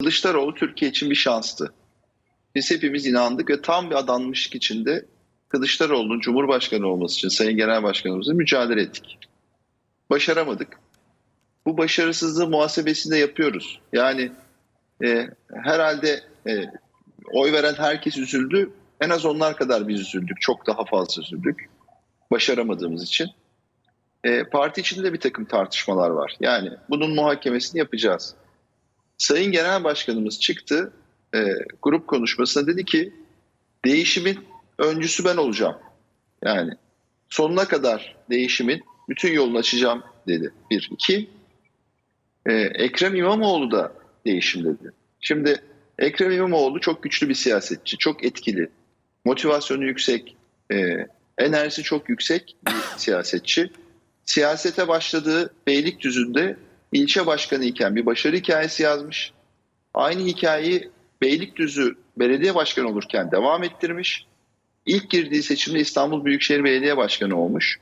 Kılıçdaroğlu Türkiye için bir şanstı. Biz hepimiz inandık ve tam bir adanmışlık içinde Kılıçdaroğlu'nun Cumhurbaşkanı olması için Sayın Genel Başkanımızla mücadele ettik. Başaramadık. Bu başarısızlığı muhasebesinde yapıyoruz. Yani e, herhalde e, oy veren herkes üzüldü. En az onlar kadar biz üzüldük. Çok daha fazla üzüldük. Başaramadığımız için. E, parti içinde de bir takım tartışmalar var. Yani bunun muhakemesini yapacağız. Sayın Genel Başkanımız çıktı e, grup konuşmasında dedi ki değişimin öncüsü ben olacağım. Yani sonuna kadar değişimin bütün yolunu açacağım dedi. Bir. iki e, Ekrem İmamoğlu da değişim dedi. Şimdi Ekrem İmamoğlu çok güçlü bir siyasetçi, çok etkili, motivasyonu yüksek, e, enerjisi çok yüksek bir siyasetçi. Siyasete başladığı Beylikdüzü'nde ilçe başkanı iken bir başarı hikayesi yazmış. Aynı hikayeyi Beylikdüzü belediye başkanı olurken devam ettirmiş. İlk girdiği seçimde İstanbul Büyükşehir Belediye Başkanı olmuş.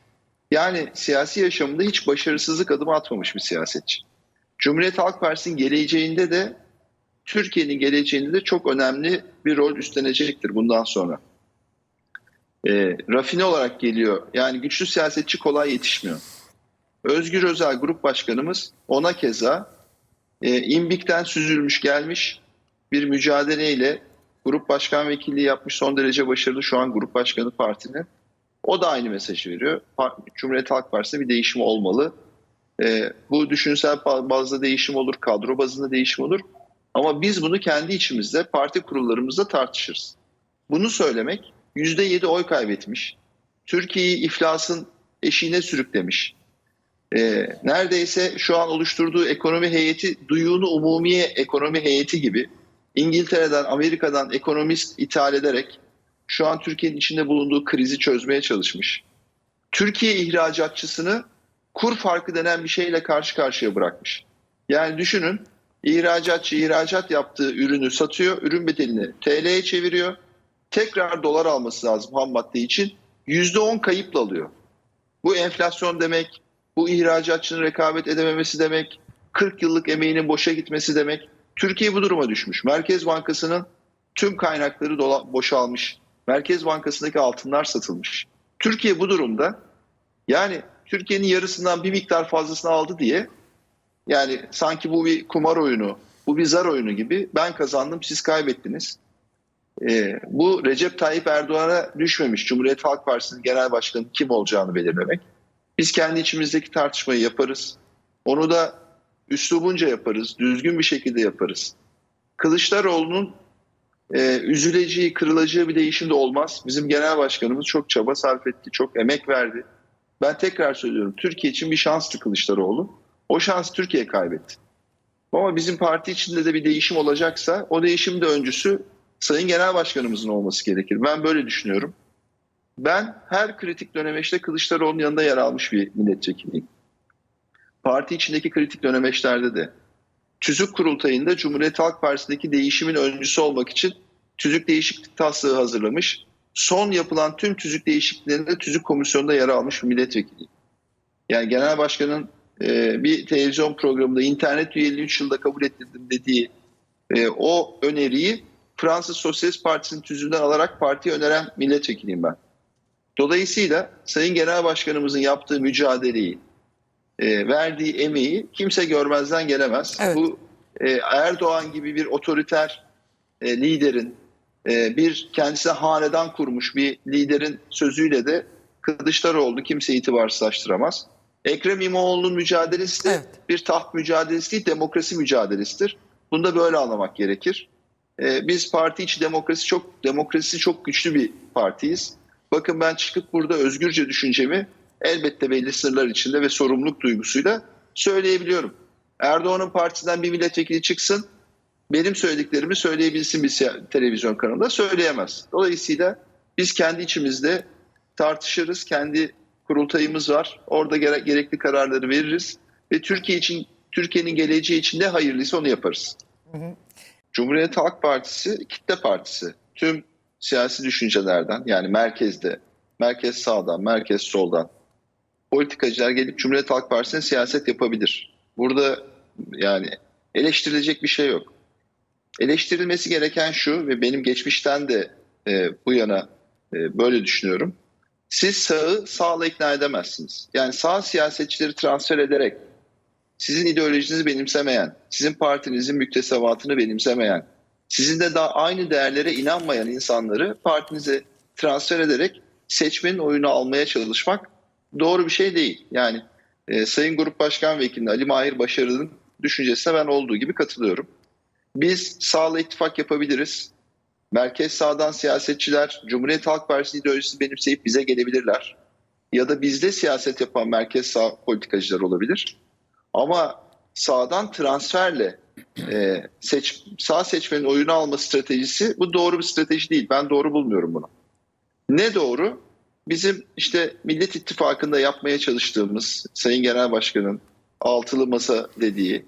Yani siyasi yaşamında hiç başarısızlık adımı atmamış bir siyasetçi. Cumhuriyet Halk Partisi'nin geleceğinde de Türkiye'nin geleceğinde de çok önemli bir rol üstlenecektir bundan sonra. E, rafine olarak geliyor. Yani güçlü siyasetçi kolay yetişmiyor. Özgür Özel Grup Başkanımız ona keza e, İmbik'ten süzülmüş gelmiş bir mücadeleyle grup başkan vekilliği yapmış son derece başarılı şu an grup başkanı partinin. O da aynı mesajı veriyor. Cumhuriyet Halk Partisi'nde bir değişim olmalı. E, bu düşünsel bazda değişim olur, kadro bazında değişim olur. Ama biz bunu kendi içimizde, parti kurullarımızda tartışırız. Bunu söylemek %7 oy kaybetmiş. Türkiye'yi iflasın eşiğine sürüklemiş. E, neredeyse şu an oluşturduğu ekonomi heyeti duyunu umumiye ekonomi heyeti gibi İngiltere'den, Amerika'dan ekonomist ithal ederek şu an Türkiye'nin içinde bulunduğu krizi çözmeye çalışmış. Türkiye ihracatçısını kur farkı denen bir şeyle karşı karşıya bırakmış. Yani düşünün ihracatçı ihracat yaptığı ürünü satıyor, ürün bedelini TL'ye çeviriyor. Tekrar dolar alması lazım ham madde için. %10 kayıpla alıyor. Bu enflasyon demek, bu ihracatçının rekabet edememesi demek, 40 yıllık emeğinin boşa gitmesi demek. Türkiye bu duruma düşmüş. Merkez Bankası'nın tüm kaynakları dola, boşalmış. Merkez Bankası'ndaki altınlar satılmış. Türkiye bu durumda yani Türkiye'nin yarısından bir miktar fazlasını aldı diye yani sanki bu bir kumar oyunu, bu bir zar oyunu gibi ben kazandım siz kaybettiniz. Ee, bu Recep Tayyip Erdoğan'a düşmemiş Cumhuriyet Halk Partisi'nin genel başkanı kim olacağını belirlemek. Biz kendi içimizdeki tartışmayı yaparız. Onu da üslubunca yaparız, düzgün bir şekilde yaparız. Kılıçdaroğlu'nun e, üzüleceği, kırılacağı bir değişim de olmaz. Bizim genel başkanımız çok çaba sarf etti, çok emek verdi. Ben tekrar söylüyorum, Türkiye için bir şanstı Kılıçdaroğlu. O şans Türkiye kaybetti. Ama bizim parti içinde de bir değişim olacaksa o değişim de öncüsü Sayın Genel Başkanımızın olması gerekir. Ben böyle düşünüyorum. Ben her kritik dönemeçte Kılıçdaroğlu'nun yanında yer almış bir milletvekiliyim parti içindeki kritik dönemeçlerde de tüzük kurultayında Cumhuriyet Halk Partisi'ndeki değişimin öncüsü olmak için tüzük değişiklik taslağı hazırlamış. Son yapılan tüm tüzük değişikliklerinde tüzük komisyonunda yer almış bir milletvekili. Yani genel başkanın e, bir televizyon programında internet üyeliği 3 yılda kabul ettirdim dediği e, o öneriyi Fransız Sosyalist Partisi'nin tüzüğünden alarak partiye öneren milletvekiliyim ben. Dolayısıyla Sayın Genel Başkanımızın yaptığı mücadeleyi, e, verdiği emeği kimse görmezden gelemez. Evet. Bu e, Erdoğan gibi bir otoriter e, liderin, e, bir kendisine hanedan kurmuş bir liderin sözüyle de Kılıçdaroğlu kimse itibarsızlaştıramaz. Ekrem İmamoğlu'nun mücadelesi de Evet. bir taht mücadelesi değil, demokrasi mücadelesidir. Bunu da böyle anlamak gerekir. E, biz parti içi demokrasi çok demokrasi çok güçlü bir partiyiz. Bakın ben çıkıp burada özgürce düşüncemi elbette belli sırlar içinde ve sorumluluk duygusuyla söyleyebiliyorum. Erdoğan'ın partisinden bir milletvekili çıksın, benim söylediklerimi söyleyebilsin bir televizyon kanalında söyleyemez. Dolayısıyla biz kendi içimizde tartışırız, kendi kurultayımız var. Orada gere- gerekli kararları veririz ve Türkiye için Türkiye'nin geleceği için de hayırlıysa onu yaparız. Cumhuriyet Halk Partisi kitle partisi. Tüm siyasi düşüncelerden yani merkezde, merkez sağdan, merkez soldan politikacılar gelip Cumhuriyet Halk Partisi'ne siyaset yapabilir. Burada yani eleştirilecek bir şey yok. eleştirilmesi gereken şu ve benim geçmişten de e, bu yana e, böyle düşünüyorum. Siz sağı sağla ikna edemezsiniz. Yani sağ siyasetçileri transfer ederek sizin ideolojinizi benimsemeyen, sizin partinizin müktesebatını benimsemeyen, sizin de daha aynı değerlere inanmayan insanları partinize transfer ederek seçmenin oyunu almaya çalışmak doğru bir şey değil. Yani e, Sayın Grup Başkan Vekili Ali Mahir Başarı'nın düşüncesine ben olduğu gibi katılıyorum. Biz sağla ittifak yapabiliriz. Merkez sağdan siyasetçiler Cumhuriyet Halk Partisi ideolojisini benimseyip bize gelebilirler. Ya da bizde siyaset yapan merkez sağ politikacılar olabilir. Ama sağdan transferle e, seç, sağ seçmenin oyunu alma stratejisi bu doğru bir strateji değil. Ben doğru bulmuyorum bunu. Ne doğru? Bizim işte Millet İttifakı'nda yapmaya çalıştığımız Sayın Genel Başkan'ın altılı masa dediği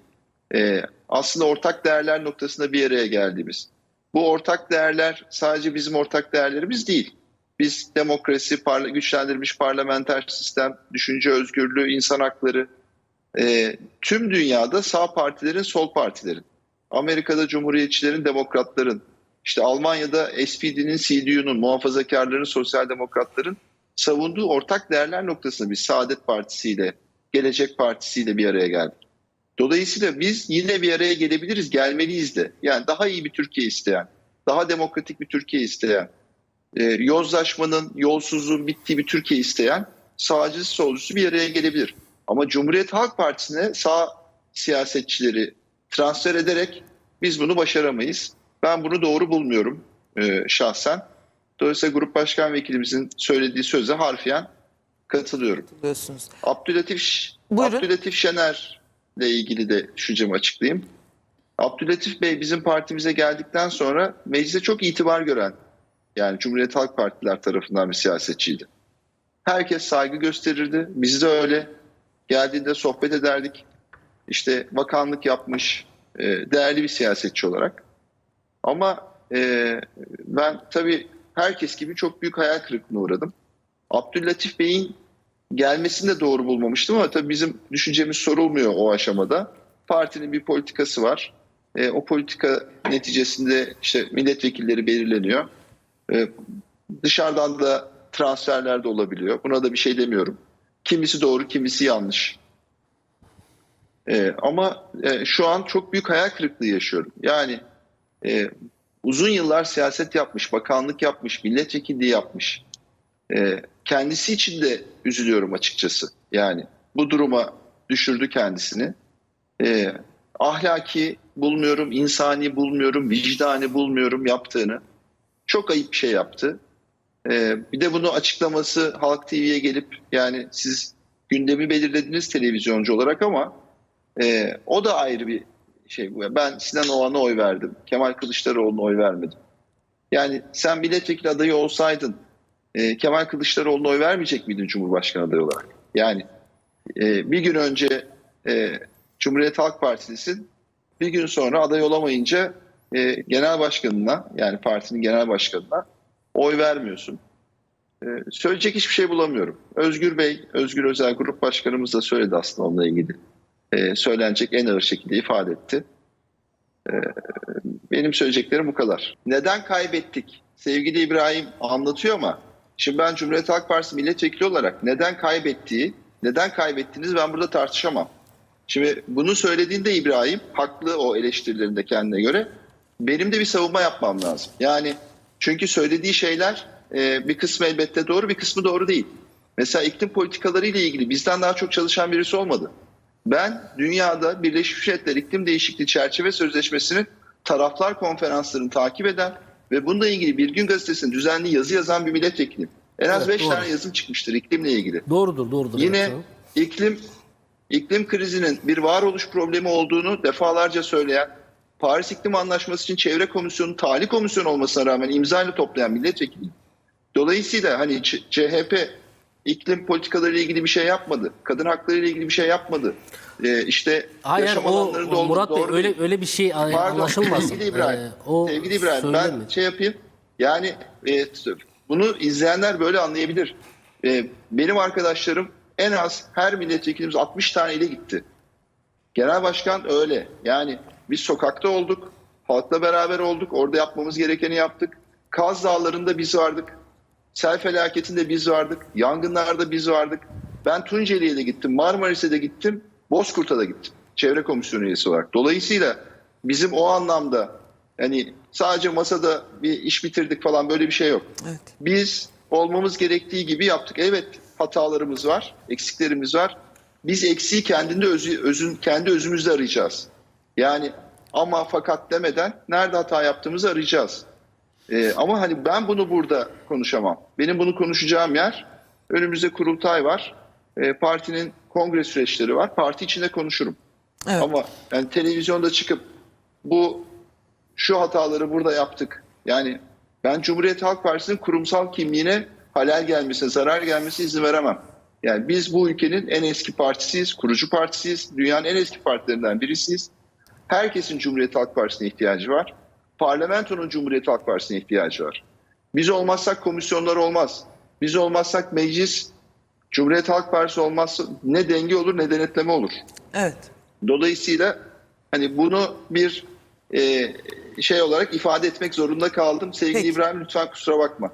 e, aslında ortak değerler noktasında bir araya geldiğimiz. Bu ortak değerler sadece bizim ortak değerlerimiz değil. Biz demokrasi, parla, güçlendirilmiş parlamenter sistem, düşünce özgürlüğü, insan hakları, e, tüm dünyada sağ partilerin, sol partilerin, Amerika'da cumhuriyetçilerin, demokratların, işte Almanya'da SPD'nin, CDU'nun, muhafazakarların, sosyal demokratların savunduğu ortak değerler noktasında biz Saadet Partisi ile, Gelecek Partisi ile bir araya geldik. Dolayısıyla biz yine bir araya gelebiliriz, gelmeliyiz de. Yani daha iyi bir Türkiye isteyen, daha demokratik bir Türkiye isteyen, e, yozlaşmanın, yolsuzluğun bittiği bir Türkiye isteyen sağcısı solcusu bir araya gelebilir. Ama Cumhuriyet Halk Partisi'ne sağ siyasetçileri transfer ederek biz bunu başaramayız. Ben bunu doğru bulmuyorum e, şahsen. Dolayısıyla Grup Başkan Vekilimizin söylediği söze harfiyen katılıyorum. Abdülatif, Buyurun. Abdülatif Şener ile ilgili de düşüncemi açıklayayım. Abdülatif Bey bizim partimize geldikten sonra meclise çok itibar gören yani Cumhuriyet Halk Partiler tarafından bir siyasetçiydi. Herkes saygı gösterirdi. Biz de öyle. Geldiğinde sohbet ederdik. İşte bakanlık yapmış, e, değerli bir siyasetçi olarak. Ama e, ben tabii herkes gibi çok büyük hayal kırıklığına uğradım. Abdüllatif Bey'in gelmesini de doğru bulmamıştım ama tabii bizim düşüncemiz sorulmuyor o aşamada. Partinin bir politikası var. E, o politika neticesinde işte milletvekilleri belirleniyor. E, dışarıdan da transferler de olabiliyor. Buna da bir şey demiyorum. Kimisi doğru, kimisi yanlış. E, ama e, şu an çok büyük hayal kırıklığı yaşıyorum. Yani e, uzun yıllar siyaset yapmış, bakanlık yapmış, milletvekilliği yapmış. E, kendisi için de üzülüyorum açıkçası. Yani bu duruma düşürdü kendisini. E, ahlaki bulmuyorum, insani bulmuyorum, vicdani bulmuyorum yaptığını. Çok ayıp bir şey yaptı. E, bir de bunu açıklaması Halk TV'ye gelip yani siz gündemi belirlediniz televizyoncu olarak ama e, o da ayrı bir şey bu. Ben Sinan Oğan'a oy verdim. Kemal Kılıçdaroğlu'na oy vermedim. Yani sen milletvekili adayı olsaydın e, Kemal Kılıçdaroğlu'na oy vermeyecek miydin Cumhurbaşkanı adayı olarak? Yani e, bir gün önce e, Cumhuriyet Halk Partisi'sin. Bir gün sonra aday olamayınca genel başkanına yani partinin genel başkanına oy vermiyorsun. E, söyleyecek hiçbir şey bulamıyorum. Özgür Bey, Özgür Özel Grup Başkanımız da söyledi aslında onunla ilgili. E, söylenecek en ağır şekilde ifade etti. E, benim söyleyeceklerim bu kadar. Neden kaybettik? Sevgili İbrahim anlatıyor ama şimdi ben Cumhuriyet Halk Partisi milletvekili olarak neden kaybettiği, neden kaybettiniz ben burada tartışamam. Şimdi bunu söylediğinde İbrahim haklı o eleştirilerinde kendine göre. Benim de bir savunma yapmam lazım. Yani çünkü söylediği şeyler e, bir kısmı elbette doğru bir kısmı doğru değil. Mesela iklim politikaları ile ilgili bizden daha çok çalışan birisi olmadı. Ben dünyada Birleşmiş Milletler İklim Değişikliği Çerçeve Sözleşmesi'nin taraflar konferanslarını takip eden ve bununla ilgili Bir Gün Gazetesi'nin düzenli yazı yazan bir milletvekiliyim. En az Evet, 5 doğru. tane yazım çıkmıştır iklimle ilgili. Doğrudur, doğrudur. Yine evet, iklim iklim krizinin bir varoluş problemi olduğunu defalarca söyleyen, Paris İklim Anlaşması için Çevre Komisyonu, Tali Komisyonu olmasına rağmen imzayla toplayan milletvekiliyim. Dolayısıyla hani CHP iklim politikaları ile ilgili bir şey yapmadı. Kadın hakları ile ilgili bir şey yapmadı. Ee, işte Hayır yaşam o alanları doldu. Murat Bey öyle öyle bir şey Pardon, anlaşılmasın. Sevgili İbrahim, Ee, o sevgili İbrahim ben söylenmedi. şey yapayım. Yani e, bunu izleyenler böyle anlayabilir. E, benim arkadaşlarım en az her milletvekilimiz 60 tane ile gitti. Genel başkan öyle. Yani biz sokakta olduk. Halkla beraber olduk. Orada yapmamız gerekeni yaptık. Kaz Dağları'nda biz vardık. Sel felaketinde biz vardık. Yangınlarda biz vardık. Ben Tunceli'ye de gittim. Marmaris'e de gittim. Bozkurt'a da gittim. Çevre Komisyonu üyesi olarak. Dolayısıyla bizim o anlamda yani sadece masada bir iş bitirdik falan böyle bir şey yok. Evet. Biz olmamız gerektiği gibi yaptık. Evet hatalarımız var, eksiklerimiz var. Biz eksiği kendinde özü, özün, kendi özümüzde arayacağız. Yani ama fakat demeden nerede hata yaptığımızı arayacağız. Ee, ama hani ben bunu burada konuşamam. Benim bunu konuşacağım yer önümüzde kurultay var. Ee, partinin kongre süreçleri var. Parti içinde konuşurum. Evet. Ama yani televizyonda çıkıp bu şu hataları burada yaptık. Yani ben Cumhuriyet Halk Partisi'nin kurumsal kimliğine halel gelmesine, zarar gelmesine izin veremem. Yani biz bu ülkenin en eski partisiyiz, kurucu partisiyiz, dünyanın en eski partilerinden birisiyiz. Herkesin Cumhuriyet Halk Partisi'ne ihtiyacı var. Parlamentonun Cumhuriyet Halk Partisi'ne ihtiyacı var. Biz olmazsak komisyonlar olmaz. Biz olmazsak meclis, Cumhuriyet Halk Partisi olmazsa ne denge olur ne denetleme olur. Evet. Dolayısıyla hani bunu bir e, şey olarak ifade etmek zorunda kaldım. Sevgili Peki. İbrahim lütfen kusura bakma.